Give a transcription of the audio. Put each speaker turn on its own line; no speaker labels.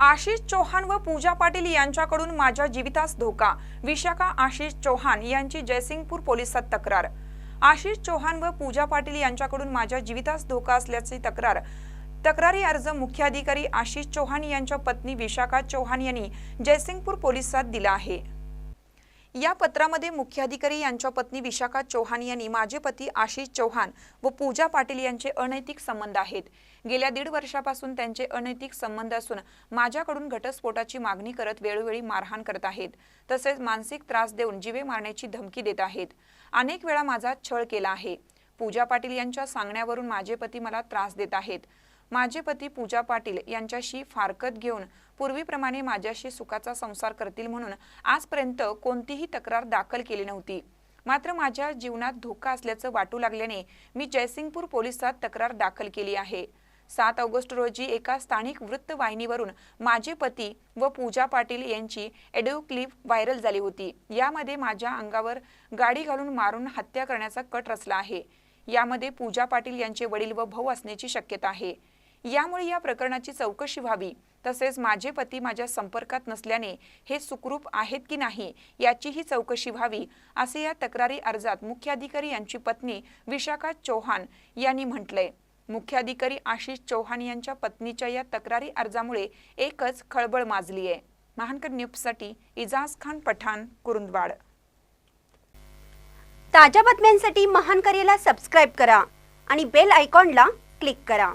आशिष चौहान व पूजा पाटील यांच्याकडून माझ्या जीवितास धोका. विशाखा आशिष चौहान यांची जयसिंगपूर पोलिसात तक्रार. आशिष चौहान व पूजा पाटील यांच्याकडून माझ्या जीवितास धोका असल्याची तक्रार. तक्रारी अर्ज मुख्याधिकारी आशिष चौहान यांच्या पत्नी विशाखा चौहान यांनी जयसिंगपूर पोलिसात दिला आहे. या पत्रामध्ये मुख्याधिकारी यांच्या पत्नी विशाखा चौहान यांनी माझे पती आशिष चौहान व पूजा पाटील यांचे अनैतिक संबंध आहेत. गेल्या दीड वर्षापासून त्यांचे अनैतिक संबंध असून माझ्याकडून घटस्फोटाची मागणी करत वेळोवेळी मारहाण करत आहेत. तसेच मानसिक त्रास देऊन जीवे मारण्याची धमकी देत आहेत. अनेक वेळा माझा छळ केला आहे. पूजा पाटील यांच्या सांगण्यावरून माझे पती मला त्रास देत आहेत. माझे पती पूजा पाटील यांच्याशी फारकत घेऊन पूर्वीप्रमाणे माझ्याशी सुखाचा संसार करतील म्हणून आजपर्यंत कोणतीही तक्रार दाखल केली नव्हती. मात्र माझ्या जीवनात धोका असल्याचं वाटू लागल्याने मी जयसिंगपूर पोलिसात तक्रार दाखल केली आहे. सात ऑगस्ट रोजी एका स्थानिक वृत्तवाहिनीवरून माझे पती व पूजा पाटील यांची एडिओ क्लिप व्हायरल झाली होती. यामध्ये माझ्या अंगावर गाडी घालून मारून हत्या करण्याचा कट रचला आहे. यामध्ये पूजा पाटील यांचे वडील व भाऊ असण्याची शक्यता आहे. यामुळे या प्रकरणाची चौकशी व्हावी. तसेच माझे पती माझ्या संपर्कात नसल्याने हे सुखरूप आहेत की नाही याचीही चौकशी व्हावी असे या तक्रारी अर्जात मुख्याधिकारी यांची पत्नी विशाखा चौहान यांनी म्हटलंय मुख्याधिकारी आशिष चौहान यांच्या पत्नीच्या या तक्रारी अर्जामुळे एकच खळबळ माजली आहे. महानकर न्यूजसाठी इजाज खान पठाण कुरुंदवाड.
ताज्या बातम्यांसाठी महान करेला सबस्क्राईब करा आणि बेल आयकॉनला क्लिक करा.